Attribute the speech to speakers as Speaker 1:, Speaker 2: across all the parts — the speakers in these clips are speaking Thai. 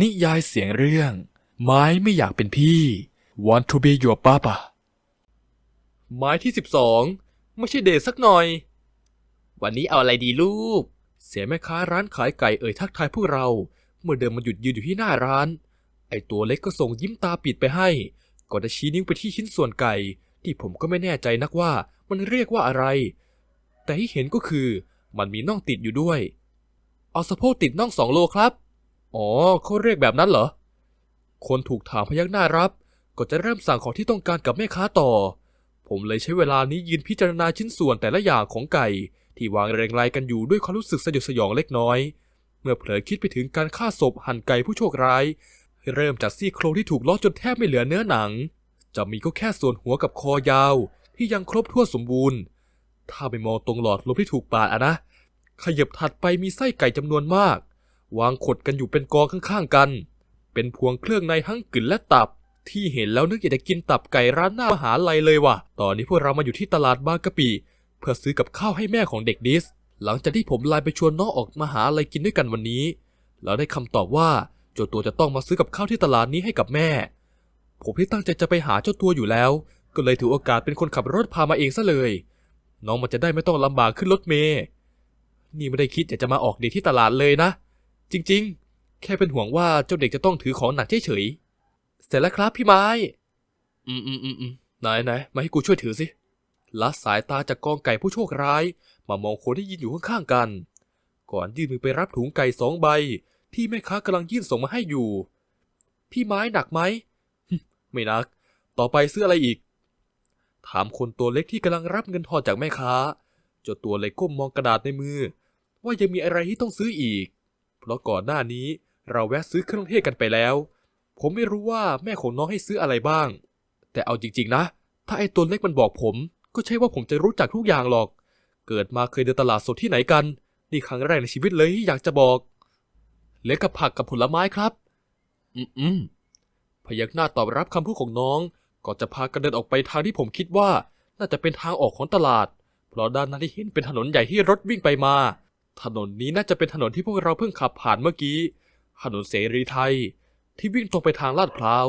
Speaker 1: นิยายเสียงเรื่อง ไม้ไม่อยากเป็นพี่ Want to be your papa ไม้ที่สิบสองไม่ใช่เดทสักหน่อย วันนี้เอาอะไรดีลูก เสียแม่ค้าร้านขายไก่เอ่ยทักทายพวกเรา เมื่อเดินมาหยุดยืนอยู่ที่หน้าร้าน ไอตัวเล็กก็ส่งยิ้มตาปิดไปให้ ก่อนจะชี้นิ้วไปที่ชิ้นส่วนไก่ ที่ผมก็ไม่แน่ใจนักว่ามันเรียกว่าอะไร แต่ที่เห็นก็คือมันมีน่องติดอยู่ด้วย เอาสะโพกติดน่องสองโลครับ อ๋อเขาเรียกแบบนั้นเหรอ คนถูกถามพยักหน้ารับ ก็จะเริ่มสั่งของที่ต้องการกับแม่ค้าต่อ ผมเลยใช้เวลานี้ยืนพิจารณาชิ้นส่วนแต่ละอย่างของไก่ ที่วางเรียงรายกันอยู่ด้วยความรู้สึกสยดสยองเล็กน้อย เมื่อเผลอคิดไปถึงการฆ่าศพหั่นไก่ผู้โชคร้าย เริ่มจากซี่โครงที่ถูกล้อจนแทบไม่เหลือเนื้อหนัง จะมีก็แค่ส่วนหัวกับคอยาว ที่ยังครบถ้วนสมบูรณ์ ถ้าไปมองตรงหลอดลมที่ถูกปาดอะนะขยับถัดไปมีไส้ไก่จำนวนมาก วางขดกันอยู่เป็นกองข้างๆกัน เป็นพวงเครื่องในทั้งกึ่นและตับ ที่เห็นแล้วนึกอยากจะกินตับไก่ร้านหน้ามหาลัยเลยว่ะ ตอนนี้พวกเรามาอยู่ที่ตลาดบางกะปิเพื่อซื้อกับข้าวให้แม่ของเด็กดิส หลังจากที่ผมไลน์ไปชวนน้องออกมาหาอะไรกินด้วยกันวันนี้แล้วได้คำตอบว่าเจ้าตัวจะต้องมาซื้อกับข้าวที่ตลาดนี้ให้กับแม่ ผมที่ตั้งใจจะไปหาเจ้าตัวอยู่แล้ว ก็เลยถือโอกาสเป็นคนขับรถพามาเองซะเลย น้องมันจะได้ไม่ต้องลำบากขึ้นรถเมล์นี่ไม่ได้คิดอยากจะมาออกเดทที่ตลาดเลยนะ จริงๆ แค่เป็นห่วงว่าเจ้าเด็กจะต้องถือของหนักเฉยๆเสร็จแล้วครับพี่ไม้ อืมอืมอืมอืมไหนไหนมาให้กูช่วยถือสิละสายตาจากกองไก่ผู้โชคร้าย มามองคนที่ยืนอยู่ข้างๆกัน ก่อนยื่นมือไปรับถุงไก่สองใบ ที่แม่ค้ากำลังยื่นส่งมาให้อยู่ พี่ไม้หนักไหม ไม่นัก ต่อไปซื้ออะไรอีก ถามคนตัวเล็กที่กำลังรับเงินทอนจากแม่ค้าเจ้าตัวเล็กก้มมองกระดาษในมือ ว่ายังมีอะไรที่ต้องซื้ออีก เพราะก่อนหน้านี้เราแวะซื้อเครื่องเทศกันไปแล้ว ผมไม่รู้ว่าแม่ของน้องให้ซื้ออะไรบ้าง แต่เอาจริง ๆ นะ ถ้าไอ้ตัวเล็กมันบอกผม ก็ใช่ว่าผมจะรู้จักทุกอย่างหรอก เกิดมาเคยเดินตลาดสดที่ไหนกัน นี่ครั้งแรกในชีวิตเลยที่อยากจะบอกเหลือกับผักกับผลไม้ครับ อืมอืมพยักหน้าตอบรับคำพูดของน้อง ก่อนจะพากันเดินออกไปทางที่ผมคิดว่า น่าจะเป็นทางออกของตลาด เพราะด้านหน้าที่เห็นเป็นถนนใหญ่ที่รถวิ่งไปมา ถนนนี้น่าจะเป็นถนนที่พวกเราเพิ่งขับผ่านเมื่อกี้ ถนนเสรีไทย ที่วิ่งตรงไปทางลาดพร้าว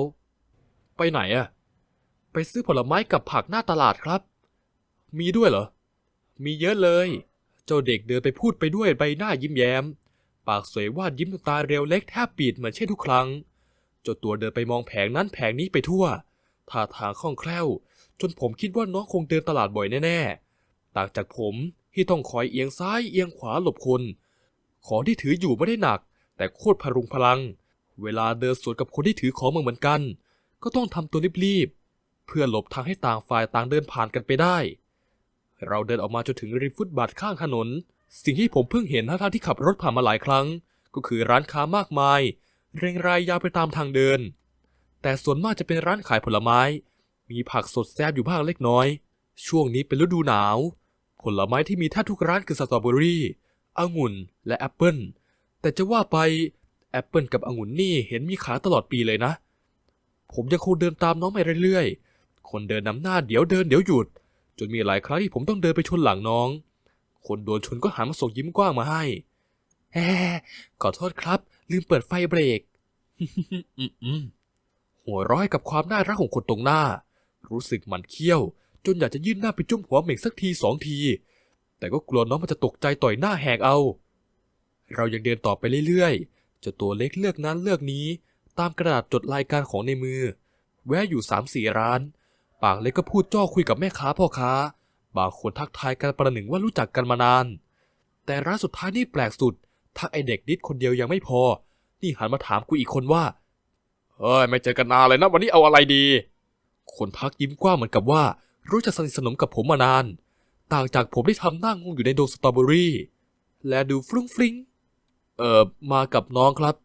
Speaker 1: ไปไหนอะไปซื้อผลไม้กับผักหน้าตลาดครับ มีด้วยเหรอ มีเยอะเลย เจ้าเด็กเดินไปพูดไปด้วยใบหน้ายิ้มแย้ม ปากสวยวาดยิ้มตาเรียวเล็กแทบปิดเหมือนเช่นทุกครั้งเจ้าตัวเดินไปมองแผงนั้นแผงนี้ไปทั่ว ท่าทางคล่องแคล่ว จนผมคิดว่าน้องคงเดินตลาดบ่อยแน่ๆ ต่างจากผม ที่ต้องคอยเอียงซ้ายเอียงขวาหลบคน ของที่ถืออยู่ไม่ได้หนัก แต่โคตรพรุงพลัง เวลาเดินสวนกับคนที่ถือของมาเหมือนกัน ก็ต้องทำตัวรีบๆเพื่อหลบทางให้ต่างฝ่ายต่างเดินผ่านกันไปได้ เราเดินออกมาจนถึงริมฟุตบาทข้างถนน สิ่งที่ผมเพิ่งเห็นทั้งที่ขับรถผ่านมาหลายครั้ง ก็คือร้านค้ามากมาย เรียงรายยาวไปตามทางเดิน แต่ส่วนมากจะเป็นร้านขายผลไม้ มีผักสดแซ่บอยู่บ้างเล็กน้อย ช่วงนี้เป็นฤดูหนาว ผลไม้ที่มีแทบทุกร้านคือสตรอเบอรี่องุ่น และแอปเปิลแต่จะว่าไปแอปเปิลกับองุ่นนี่เห็นมีขายตลอดปีเลยนะ ผมยังคงเดินตามน้องไปเรื่อยๆ คนเดินนำหน้าเดี๋ยวเดินเดี๋ยวหยุด จนมีหลายครั้งที่ผมต้องเดินไปชนหลังน้อง คนโดนชนก็หันมาส่งยิ้มกว้างมาให้แฮขอโทษครับ ลืมเปิดไฟเบรกหัวร้อยกับความน่ารักของคนตรงหน้า รู้สึกหมันเคี้ยว จนอยากจะยื่นหน้าไปจุ้มหัวเหม่งสักทีสองที แต่ก็กลัวน้องมันจะตกใจต่อยหน้าแหกเอา เรายังเดินต่อไปเรื่อยๆจ้าตัวเล็กเลือกนั้นเลือกนี้ ตามกระดาษจดรายการของในมือ แวะอยู่สามสี่ร้าน ปากเล็กก็พูดจ้อคุยกับแม่ค้าพ่อค้า บางคนทักทายกันประหนึ่งว่ารู้จักกันมานาน แต่ร้านสุดท้ายนี่แปลกสุดทักไอเด็กนิดคนเดียวยังไม่พอ นี่หันมาถามกูอีกคนว่าเฮ้ยไม่เจอกันนานเลยนะวันนี้เอาอะไรดี คนทักยิ้มกว้างเหมือนกับว่า รู้จักสนิทสนมกับผมมานาน ต่างจากผมที่ทำหน้างงอยู่ในโดงสตรอเบอรี่ และดูฟรุ้งฟริ้งเอ่อมากับน้องครับ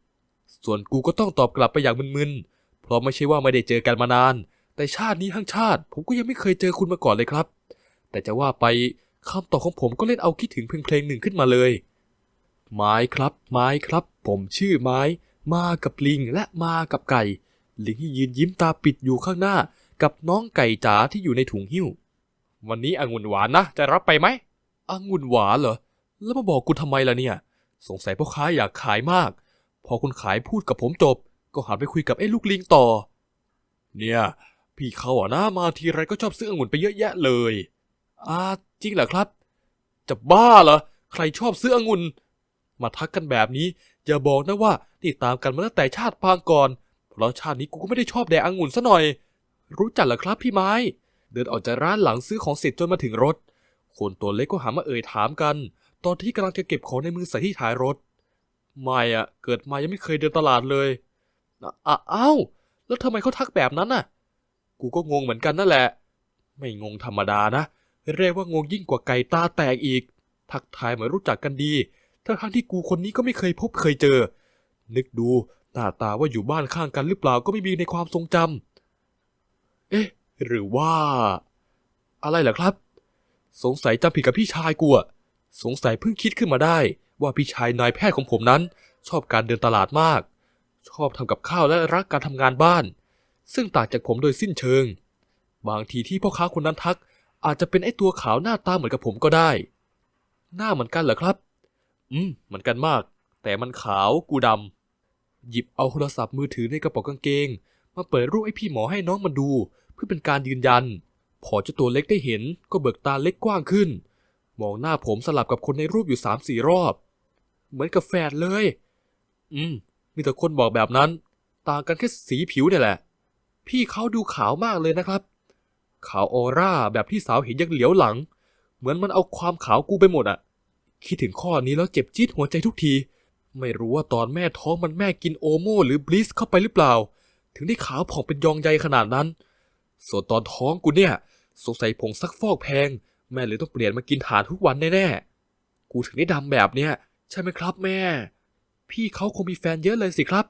Speaker 1: ส่วนกูก็ต้องตอบกลับไปอย่างมึนๆ เพราะไม่ใช่ว่าไม่ได้เจอกันมานาน แต่ชาตินี้ทั้งชาติ ผมก็ยังไม่เคยเจอคุณมาก่อนเลยครับ แต่จะว่าไปคำตอบของผมก็เล่นเอาคิดถึงเพลงเพลงหนึ่งขึ้นมาเลย ไม้ครับ ไม้ครับ ผมชื่อไม้ มากับลิงและมากับไก่ ลิงที่ยืนยิ้มตาปิดอยู่ข้างหน้า กับน้องไก่จ๋าที่อยู่ในถุงหิ้ว วันนี้องุ่นหวานนะ จะรับไปไหมองุ่นหวานเหรอ แล้วมาบอกกูทำไมล่ะเนี่ย สงสัยพ่อค้าอยากขายมาก พอคุณขายพูดกับผมจบ ก็หันไปคุยกับไอ้ลูกลิงต่อ เนี่ย พี่เขาอะนะมาทีไรก็ชอบซื้อองุ่นไปเยอะแยะเลย อ่าจริงเหรอครับ จะบ้าเหรอ ใครชอบซื้อองุ่น มาทักกันแบบนี้อย่าบอกนะว่าติดตามกันมาตั้งแต่ชาติปางก่อน เพราะชาตินี้กูก็ไม่ได้ชอบแดกองุ่นซะหน่อย รู้จักเหรอครับพี่ไม้ เดินออกจากร้านหลังซื้อของเสร็จจนมาถึงรถ คนตัวเล็กก็หามาเอ่ยถามกัน ตอนที่กำลังจะเก็บของในมือใส่ที่ท้ายรถ ไม่อะเกิดมายังไม่เคยเดินตลาดเลยอะอะเอ้าแล้วทำไมเขาทักแบบนั้นน่ะ กูก็งงเหมือนกันนั่นแหละ ไม่งงธรรมดานะ เรียกว่างงยิ่งกว่าไก่ตาแตกอีก ทักทายเหมือนรู้จักกันดีทั้งทั้งที่กูคนนี้ก็ไม่เคยพบเคยเจอ นึกดูหน้าตาว่าอยู่บ้านข้างกันหรือเปล่าก็ไม่มีในความทรงจำ เอ๊ะ หรือว่า อะไรเหรอครับ สงสัยจำผิดกับพี่ชายกูอะสงสัยเพิ่งคิดขึ้นมาได้ ว่าพี่ชายนายแพทย์ของผมนั้น ชอบการเดินตลาดมาก ชอบทำกับข้าวและรักการทำงานบ้าน ซึ่งต่างจากผมโดยสิ้นเชิง บางทีที่พ่อค้าคนนั้นทัก อาจจะเป็นไอ้ตัวขาวหน้าตาเหมือนกับผมก็ได้ หน้าเหมือนกันเหรอครับ อืมเหมือนกันมาก แต่มันขาวกูดำหยิบเอาโทรศัพท์มือถือในกระเป๋ากางเกง มาเปิดรูปไอ้พี่หมอให้น้องมันดู เพื่อเป็นการยืนยัน พอเจ้าตัวเล็กได้เห็นก็เบิกตาเล็กกว้างขึ้น มองหน้าผมสลับกับคนในรูปอยู่สามสี่รอบ เหมือนกับแฝดเลย อืม มีแต่คนบอกแบบนั้น ต่างกันแค่สีผิวเนี่ยแหละ พี่เขาดูขาวมากเลยนะครับ ขาวออร่าแบบที่สาวเห็นยังเหลียวหลัง เหมือนมันเอาความขาวกูไปหมดอะคิดถึงข้อนี้แล้วเจ็บจี๊ดหัวใจทุกที ไม่รู้ว่าตอนแม่ท้องมันแม่กินโอโมหรือบลิสเข้าไปหรือเปล่า ถึงได้ขาวผ่องเป็นยองใยขนาดนั้น ส่วนตอนท้องกูเนี่ยสงสัยผงซักฟอกแพง แม่เลยต้องเปลี่ยนมากินถ่านทุกวันแน่ๆ กูถึงได้ดำแบบเนี้ยใช่ไหมครับแม่ พี่เขาคงมีแฟนเยอะเลยสิครับ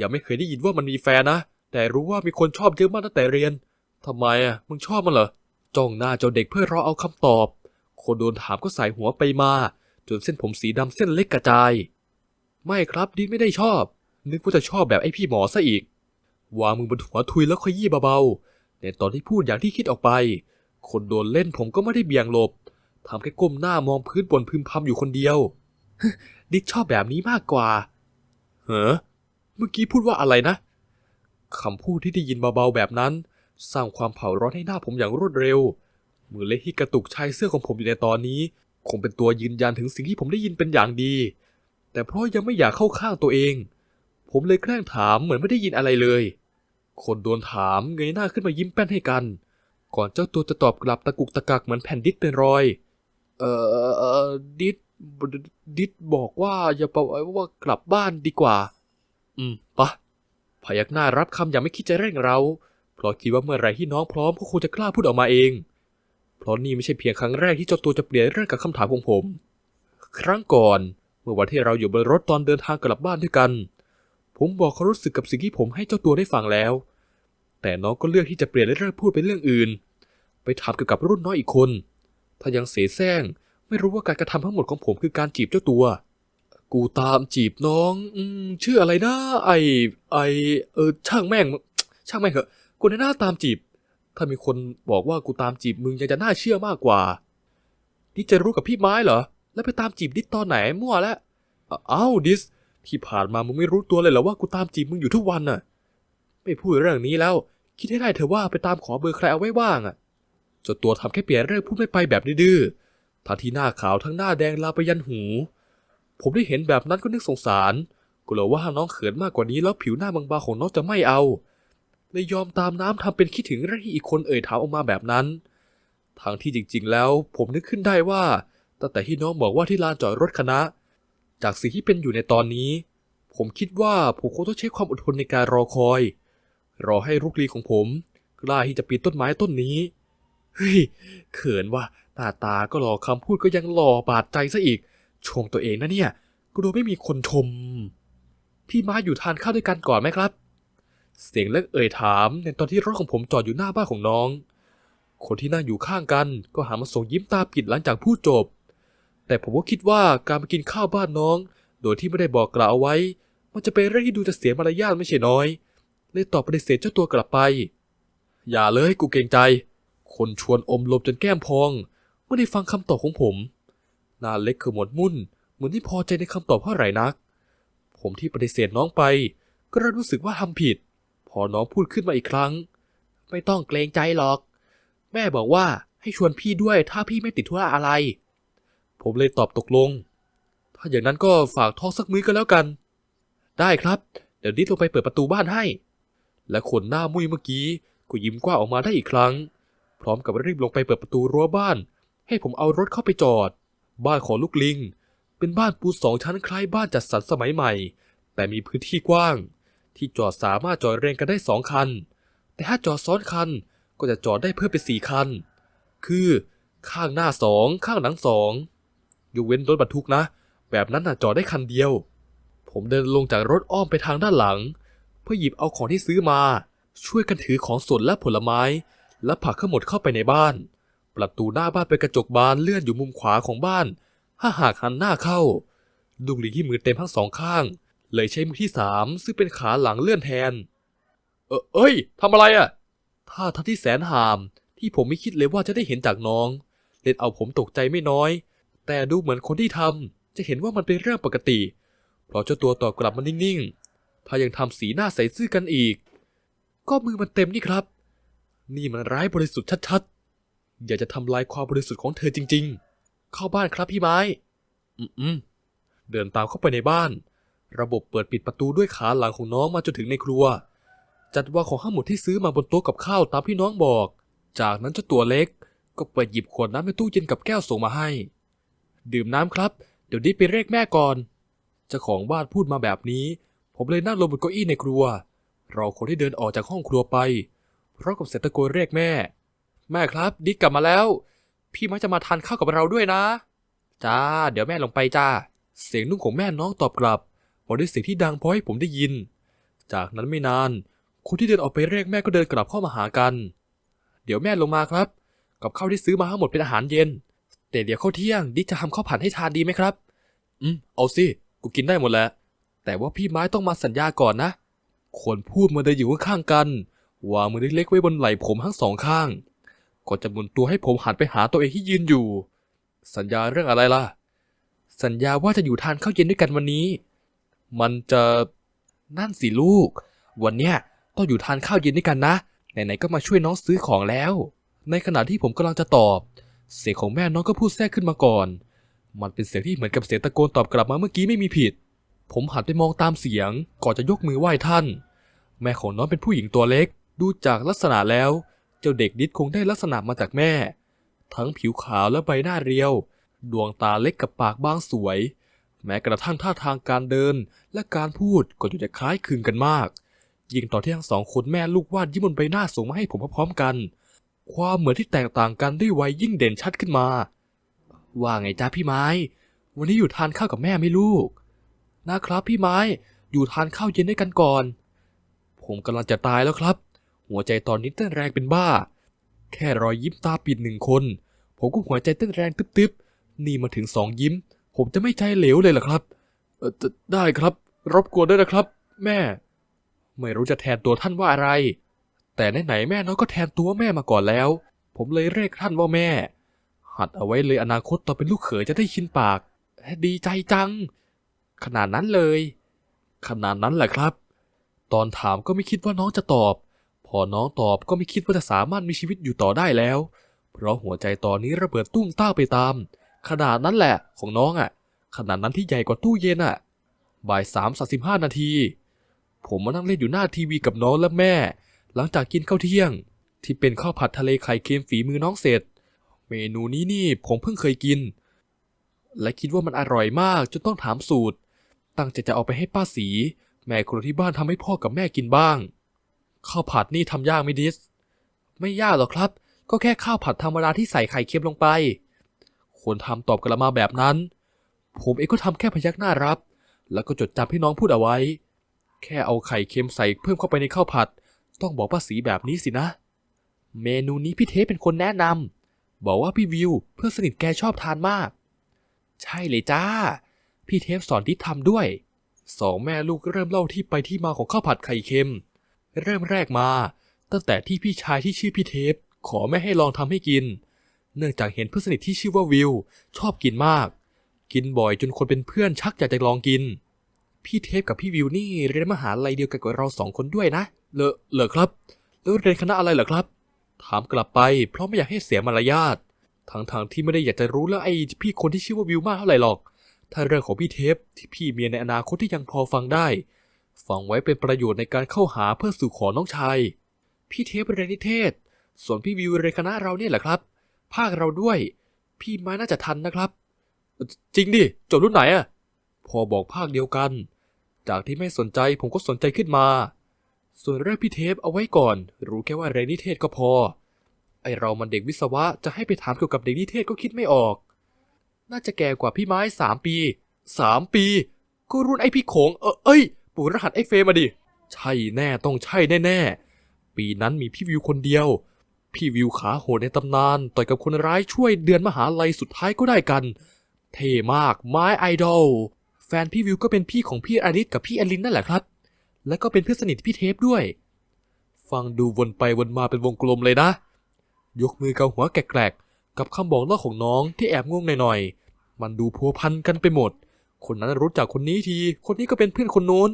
Speaker 1: ยังไม่เคยได้ยินว่ามันมีแฟนนะ แต่รู้ว่ามีคนชอบเยอะมากตั้งแต่เรียนทำไมอะมึงชอบมันเหรอจ้องหน้าเจ้าเด็กเพื่อรอเอาคำตอบ คนโดนถามก็ใส่หัวไปมา จนเส้นผมสีดำเส้นเล็กกระจาย ไม่ครับดิไม่ได้ชอบ นึกว่าจะชอบแบบไอ้พี่หมอซะอีก วางมือบนหัวทุยแล้วขยี้เบาๆในตอนที่พูดอย่างที่คิดออกไป คนโดนเล่นผมก็ไม่ได้เบี่ยงหลบทำแค่ก้มหน้ามองพื้นบนพึมพำอยู่คนเดียว ดิกชอบแบบนี้มากกว่าเฮ้อเมื่อกี้พูดว่าอะไรนะคำพูดที่ได้ยินเบาๆแบบนั้น สร้างความเผาร้อนให้หน้าผมอย่างรวดเร็ว มือเล็กที่กระตุกชายเสื้อของผมอยู่ในตอนนี้ คงเป็นตัวยืนยันถึงสิ่งที่ผมได้ยินเป็นอย่างดี แต่เพราะยังไม่อยากเข้าข้างตัวเอง ผมเลยแกล้งถามเหมือนไม่ได้ยินอะไรเลย คนโดนถามเงยหน้าขึ้นมายิ้มแป้นให้กัน ก่อนเจ้าตัวจะตอบกลับตะกุกตะกักเหมือนแผ่นดิสเป็นรอย เอ่อเออดิสดิสบอกว่าอย่าบอกว่ากลับบ้านดีกว่า อืมปะพยักหน้ารับคำอย่างไม่คิดจะเร่งเราเพราะคิดว่าเมื่อไรที่น้องพร้อมก็คงจะกล้าพูดออกมาเอง เพราะนี่ไม่ใช่เพียงครั้งแรกที่เจ้าตัวจะเปลี่ยนเรื่องกับคำถามของผม ครั้งก่อน เมื่อวันที่เราอยู่บนรถตอนเดินทางกลับบ้านด้วยกัน ผมบอกเขามรู้สึกกับสิ่งที่ผมให้เจ้าตัวได้ฟังแล้ว แต่น้องก็เลือกที่จะเปลี่ยนและเริ่มพูดเป็นเรื่องอื่น ไปถามเกี่ยวกับรุ่นน้องอีกคน ถ้ายังเสแสร้งไม่รู้ว่าการกระทำทั้งหมดของผมคือการจีบเจ้าตัว กูตามจีบน้องอชื่ออะไรนะ ไอไอเออช่างแม่ง ช่างแม่งเหอะกูในหน้าตามจีบ ถ้ามีคนบอกว่ากูตามจีบมึงยังจะน่าเชื่อมากกว่า นี่จะรู้กับพี่ไม้เหรอ แล้วไปตามจีบดิสตอนไหนมั่วแล้วอ้าอ้าวดิส ที่ผ่านมามึงไม่รู้ตัวเลยเหรอว่ากูตามจีบมึงอยู่ทุกวันน่ะ ไม่พูดเรื่องนี้แล้ว คิดให้ได้เถอว่าไปตามขอเบอร์ใครเอาไว้ว่างอะจาตัวทำแค่เปลี่ยนเรื่องพูดไม่ไปแบบดื้อๆทั้งที่หน้าขาวทั้งหน้าแดงลาไปยันหู ผมได้เห็นแบบนั้นก็นึกสงสารกลัวว่าน้องเขินมากกว่านี้แล้วผิวหน้าบางๆของน้องจะไม่เอาเลยยอมตามน้ำทำเป็นคิดถึงเรื่องที่อีกคนเอ่ยถามออกมาแบบนั้น ทางที่จริง ๆ แล้ว ผมนึกขึ้นได้ว่าตั้งแต่ที่น้องบอกว่าที่ลานจอดรถคณะ จากสิ่งที่เป็นอยู่ในตอนนี้ ผมคิดว่าผมคงต้องใช้ความอดทนในการรอคอย รอให้ลูกลีของผม กล้าที่จะปีนต้นไม้ต้นนี้ เฮ้ย เขินว่าหน้าตาก็หล่อคำพูดก็ยังหล่อบาดใจซะอีกชมตัวเองนะเนี่ยก็ดูไม่มีคนชม พี่ม้าอยู่ทานข้าวด้วยกันก่อนไหมครับ เสียงเล็กเอ่ยถาม ในตอนที่รถของผมจอดอยู่หน้าบ้านของน้อง คนที่นั่งอยู่ข้างกันก็หามาส่งยิ้มตาปิดหลังจากพูดจบ แต่ผมก็คิดว่าการมากินข้าวบ้านน้อง โดยที่ไม่ได้บอกกล่าวเอาไว้ มันจะเป็นเรื่องที่ดูจะเสียมารยาทไม่ใช่น้อย เลยตอบปฏิเสธเจ้าตัวกลับไป อย่าเลยกูเกรงใจ คนชวนอมลมจนแก้มพอง ไม่ได้ฟังคำตอบของผมน้าเล็กคือหมดมุ่น เหมือนที่พอใจในคำตอบเท่าไหร่นัก ผมที่ปฏิเสธน้องไป ก็รู้สึกว่าทำผิด พอน้องพูดขึ้นมาอีกครั้ง ไม่ต้องเกรงใจหรอก แม่บอกว่าให้ชวนพี่ด้วยถ้าพี่ไม่ติดธุระอะไร ผมเลยตอบตกลง ถ้าอย่างนั้นก็ฝากท้องสักมื้อก็แล้วกัน ได้ครับ เดี๋ยวดิดลงไปเปิดประตูบ้านให้ และคนหน้ามุ้ยเมื่อกี้ก็ยิ้มกว้างออกมาได้อีกครั้ง พร้อมกับรีบลงไปเปิดประตูรั้วบ้าน ให้ผมเอารถเข้าไปจอด บ้านของลูกลิง เป็นบ้านปูสองชั้นคล้ายบ้านจัดสรรสมัยใหม่ แต่มีพื้นที่กว้าง ที่จอดสามารถจอดเรียงกันได้สองคัน แต่ถ้าจอดซ้อนคันก็จะจอดได้เพิ่มเป็นสี่คัน คือข้างหน้าสองข้างหลังสองยกเว้นรถบรรทุกนะ แบบนั้นน่ะจอดได้คันเดียว ผมเดินลงจากรถอ้อมไปทางด้านหลัง เพื่อหยิบเอาของที่ซื้อมา ช่วยกันถือของสดและผลไม้ และผลักทั้งหมดเข้าไปในบ้าน ประตูหน้าบ้านเป็นกระจกบานเลื่อนอยู่มุมขวาของบ้าน ถ้าหากหันหน้าเข้า ลุงหลีที่มือเต็มทั้งสองข้าง เลยใช้มือที่สามซึ่งเป็นขาหลังเลื่อนแทน เออเอ้ยทำอะไรอะ่ะท่าทัที่แสนหาม ที่ผมไม่คิดเลยว่าจะได้เห็นจากน้อง เล่นเอาผมตกใจไม่น้อย แต่ดูเหมือนคนที่ทำจะเห็นว่ามันเป็นเรื่องปกติ เพราะเจ้าตัวตอบกลับมานิ่งๆ ถ้ายังทำสีหน้าใสซื่อกันอีก ก็มือมันเต็มนี่ครับ นี่มันร้ายบริสุทธิ์ชัดๆ อยากจะทำลายความบริสุทธิ์ของเธอจริง ๆ เข้าบ้านครับพี่ไม้ อืมๆเดินตามเข้าไปในบ้าน ระบบเปิดปิดประตูด้วยขาหลังของน้องมาจนถึงในครัว จัดวางของทั้งหมดที่ซื้อมาบนโต๊ะกับข้าวตามที่น้องบอก จากนั้นเจ้าตัวเล็ก ก็เปิดหยิบขวดน้ำในตู้เย็นกับแก้วส่งมาให้ ดื่มน้ำครับ เดี๋ยวดิไปเรียกแม่ก่อน เจ้าของบ้านพูดมาแบบนี้ ผมเลยนั่งลงบนเก้าอี้ในครัว รอคนที่เดินออกจากห้องครัวไป พร้อมกับเสียงตะโกนเรียกแม่ แม่ครับ ดิกกลับมาแล้ว พี่มักจะมาทานข้าวกับเราด้วยนะ จ้า เดี๋ยวแม่ลงไปจ้า เสียงนุ่งของแม่น้องตอบกลับบอกด้วยเสียงที่ดังพอให้ผมได้ยิน จากนั้นไม่นาน คนที่เดินออกไปเรียกแม่ก็เดินกลับเข้ามาหากัน เดี๋ยวแม่ลงมาครับ กับข้าวที่ซื้อมาทั้งหมดเป็นอาหารเย็น แต่เดี๋ยวข้าวเที่ยงดิกจะทำข้าวผัดให้ทานดีไหมครับ อืม เอาสิ กูกินได้หมดแหล้ว แต่ว่าพี่ไม้ต้องมาสัญญาก่อนนะ คนพูดมาเดินอยู่ข้างๆกันวางมือเล็กๆไว้บนไหล่ผมทั้งสองข้างก่อนจะหมุนตัวให้ผมหันไปหาตัวเองที่ยืนอยู่ สัญญาเรื่องอะไรล่ะ สัญญาว่าจะอยู่ทานข้าวเย็นด้วยกันวันนี้ มันจะนั่นสิลูก วันเนี้ยต้องอยู่ทานข้าวเย็นด้วยกันนะ ไหนๆก็มาช่วยน้องซื้อของแล้ว ในขณะที่ผมกำลังจะตอบ เสียงของแม่น้องก็พูดแทรกขึ้นมาก่อน มันเป็นเสียงที่เหมือนกับเสียงตะโกนตอบกลับมาเมื่อกี้ไม่มีผิด ผมหันไปมองตามเสียง ก่อนจะยกมือไหว้ท่าน แม่ของน้องเป็นผู้หญิงตัวเล็ก ดูจากลักษณะแล้ว เจ้าเด็กนิดคงได้ลักษณะมาจากแม่ ทั้งผิวขาวและใบหน้าเรียว ดวงตาเล็กกับปากบางสวย แม้กระทั่งท่าทางการเดินและการพูดก็ดูจะคล้ายคลึงกันมาก ยิ่งตอนที่ทั้งสองคนแม่ลูกวาดยิ้มบนใบหน้าส่งมาให้ผมพร้อมๆกัน ความเหมือนที่แตกต่างกันด้วยวัยยิ่งเด่นชัดขึ้นมา ว่าไงจ้าพี่ไม้ วันนี้อยู่ทานข้าวกับแม่ไหม่ลูก นะครับพี่ไม้ อยู่ทานข้าวเย็นด้วยกันก่อน ผมกำลังจะตายแล้วครับ หัวใจตอนนี้เต้นแรงเป็นบ้า แค่รอยยิ้มตาปิดหนึ่งคน ผมก็หัวใจเต้นแรงตึ๊บๆ นี่มาถึงสองยิ้ม ผมจะไม่ใจเหลวเลยหรอครับเออได้ครับ รบกวนด้วยนะครับ แม่ ไม่รู้จะแทนตัวท่านว่าอะไร แต่ไหนๆแม่น้องก็แทนตัวแม่มาก่อนแล้ว ผมเลยเรียกท่านว่าแม่ หัดเอาไว้เลยอนาคตตอนเป็นลูกเขยจะได้ชินปาก ดีใจจัง ขนาดนั้นเลย ขนาดนั้นแหละครับ ตอนถามก็ไม่คิดว่าน้องจะตอบ พอน้องตอบก็ไม่คิดว่าจะสามารถมีชีวิตอยู่ต่อได้แล้ว เพราะหัวใจตอนนี้ระเบิดตุ้มต้าไปตาม ขนาดนั้นแหละของน้องอะ่ะ ขนาดนั้นที่ใหญ่กว่าตู้เย็นอะ่ะ บ่ายสามสสิบห้านาที ผมมานั่งเล่นอยู่หน้าทีวีกับน้องและแม่ หลังจากกินข้าวเที่ยง ที่เป็นข้าวผัดทะเลไข่เค็มฝีมือน้องเสร็จ เมนูนี้นี่ผมเพิ่งเคยกินและคิดว่ามันอร่อยมากจนต้องถามสูตร ตั้งใจจะเอาไปให้ป้าสี แม่ครัวที่บ้านทำให้พ่อกับแม่กินบ้าง ข้าวผัดนี่ทำยากไหมดิส ไม่ยากหรอกครับ ก็แค่ข้าวผัดธรรมดาที่ใส่ไข่เค็มลงไป คนทำตอบกลับมาแบบนั้น ผมเองก็ทำแค่พยักหน้ารับ แล้วก็จดจำที่น้องพูดเอาไว้ แค่เอาไข่เค็มใส่เพิ่มเข้าไปในข้าวผัด ต้องบอกป้าสีแบบนี้สินะ เมนูนี้พี่เทปเป็นคนแนะนำบอกว่าพี่วิวเพื่อนสนิทแกชอบทานมาก ใช่เลยจ้า พี่เทปสอนที่ทำด้วยสองแม่ลูกเริ่มเล่าที่ไปที่มาของข้าวผัดไข่เค็ม เริ่มแรกมา ตั้งแต่ที่พี่ชายที่ชื่อพี่เทปขอไม่ให้ลองทำให้กิน เนื่องจากเห็นเพื่อนสนิทที่ชื่อว่าวิว ชอบกินมาก กินบ่อยจนคนเป็นเพื่อนชักอยากจะลองกิน พี่เทปกับพี่วิวนี่เรียนมหาลัยเดียวกันกับเราสองคนด้วยนะเลอเหรอครับ แล้วเรียนคณะอะไรเหรอครับ ถามกลับไป เพราะไม่อยากให้เสียมารยาททั้งทางๆที่ไม่ได้อยากจะรู้เรื่องไอ้พี่คนที่ชื่อว่าวิวมากเท่าไหร่หรอก ถ้าเรื่องของพี่เทปที่พี่เมียในอนาคตที่ยังพอฟังได้ ฟังไว้เป็นประโยชน์ในการเข้าหาเพื่อสู่ขอน้องชาย พี่เทปเรียนนิเทศ ส่วนพี่วิวเรียนคณะเราเนี่ยแหละครับ ภาคเราด้วย พี่ไม้น่าจะทันนะครับ จริงดิ จบรุ่นไหนอะพอบอกภาคเดียวกัน จากที่ไม่สนใจผมก็สนใจขึ้นมา ส่วนเรื่องพี่เทปเอาไว้ก่อน รู้แค่ว่าเรียนนิเทศก็พอ ไอเรามันเด็กวิศวะจะให้ไปถามเกี่ยวกับเด็กนิเทศก็คิดไม่ออก น่าจะแก่กว่าพี่ไม้สามปีสามปี ก็รุ่นไอพี่โขงเออเอ้ย ปู่รหัสไอเฟรมาดิ ใช่แน่ต้องใช่แน่ๆปีนั้นมีพี่วิวคนเดียว พี่วิวขาโหดในตำนาน ต่อยกับคนร้ายช่วยเดือนมหาลัยสุดท้ายก็ได้กัน เท่มากไม้ไอดอลแฟนพี่วิวก็เป็นพี่ของพี่อลิสกับพี่อลินนั่นแหละครับ และก็เป็นเพื่อนสนิทพี่เทปด้วย ฟังดูวนไปวนมาเป็นวงกลมเลยนะ ยกมือเกาหัวแกรกๆ กับคำบอกเล่าของน้องที่แอบงงหน่อยๆ มันดูพัวพันกันไปหมด คนนั้นรู้จักคนนี้ที คนนี้ก็เป็นเพื่อนคนโน้น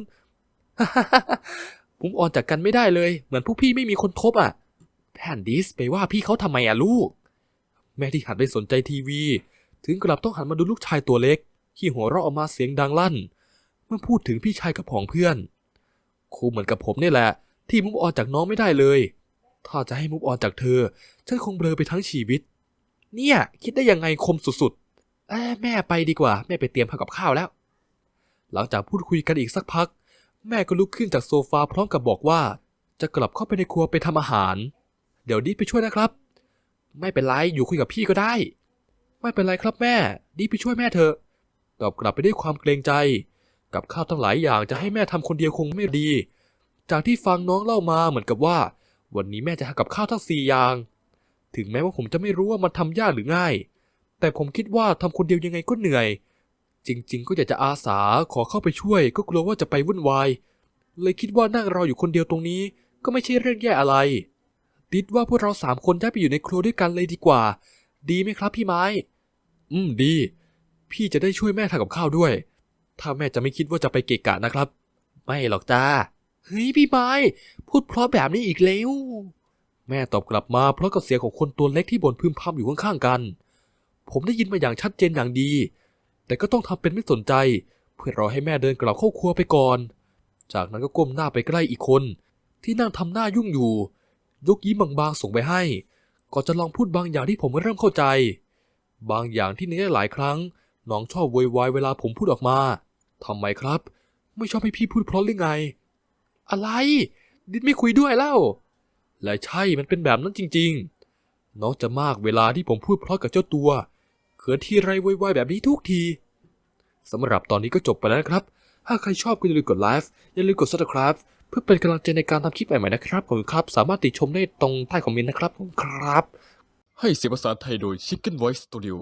Speaker 1: ผมออนจากกันไม่ได้เลย เหมือนพวกพี่ไม่มีคนคบอะ แพนดิสไปว่าพี่เขาทำไมอะลูก แม่ที่หันไปสนใจทีวี ถึงกลับต้องหันมาดูลูกชายตัวเล็ก ที่หัวเราะออกมาเสียงดังลั่น เมื่อพูดถึงพี่ชายกับผองเพื่อนครูเหมือนกับผมนี่แหละ ที่มุกออนจากน้องไม่ได้เลย ถ้าจะให้มุกออนจากเธอ ฉันคงเบลอไปทั้งชีวิต เนี่ย คิดได้ยังไงคมสุดๆแม่ไปดีกว่า แม่ไปเตรียมผักกับข้าวแล้ว หลังจากพูดคุยกันอีกสักพัก แม่ก็ลุกขึ้นจากโซฟาพร้อมกับบอกว่า จะกลับเข้าไปในครัวไปทำอาหาร เดี๋ยวดิไปช่วยนะครับ ไม่เป็นไรอยู่คุยกับพี่ก็ได้ ไม่เป็นไรครับแม่ ดิไปช่วยแม่เถอะ ตอบกลับไปด้วยความเกรงใจ กับข้าวทั้งหลายอย่างจะให้แม่ทำคนเดียวคงไม่ดี จากที่ฟังน้องเล่ามาเหมือนกับว่า วันนี้แม่จะทำกับข้าวทั้งสี่อย่าง ถึงแม้ว่าผมจะไม่รู้ว่ามันทำยากหรือง่าย แต่ผมคิดว่าทำคนเดียวยังไงก็เหนื่อย จริง ๆ ก็อยากจะอาสาขอเข้าไปช่วย ก็กลัวว่าจะไปวุ่นวาย เลยคิดว่านั่งรออยู่คนเดียวตรงนี้ ก็ไม่ใช่เรื่องแย่อะไรดิดว่าพวกเราสามคนย้ายไปอยู่ในครัวด้วยกันเลยดีกว่า ดีไหมครับพี่ไม้ อืมดี พี่จะได้ช่วยแม่ทำกับข้าวด้วย ถ้าแม่จะไม่คิดว่าจะไปเกะกะนะครับ ไม่หรอกจ้า เฮ้ยพี่ไม้ พูดเพราะแบบนี้อีกแล้ว แม่ตอบกลับมาเพราะกับเสียงของคนตัวเล็กที่บ่นพึมพำอยู่ข้างๆกัน ผมได้ยินมาอย่างชัดเจนอย่างดี แต่ก็ต้องทำเป็นไม่สนใจ เพื่อรอให้แม่เดินกลับเข้าครัวไปก่อน จากนั้นก็ก้มหน้าไปใกล้อีกคน ที่นั่งทำหน้ายุ่งอยู่ ยกยิ้มบางๆส่งไปให้ ก่อนจะลองพูดบางอย่างที่ผมเริ่มเข้าใจ บางอย่างที่ในหลายครั้ง น้องชอบโวยวายเวลาผมพูดออกมาทำไมครับ ไม่ชอบให้พี่พูดเพราะหรือไง อะไร ดิดไม่คุยด้วยแล้ว และใช่มันเป็นแบบนั้นจริงๆ นองจะมากเวลาที่ผมพูดเพราะกับเจ้าตัวเขินที่ไรโวยวายแบบนี้ทุกทีสำหรับตอนนี้ก็จบไปแล้วนะครับ ถ้าใครชอบก็อย่าลืมกดไลค์อย่าลืมกด subscribe เพื่อเป็นกำลังใจในการทำคลิปใหม่ๆนะครับผมครับ สามารถติดชมได้ตรงใต้คอมเมนต์นะครับผมครับ
Speaker 2: ให้เสียงภาษาไทยโดย Chicken Voice Studio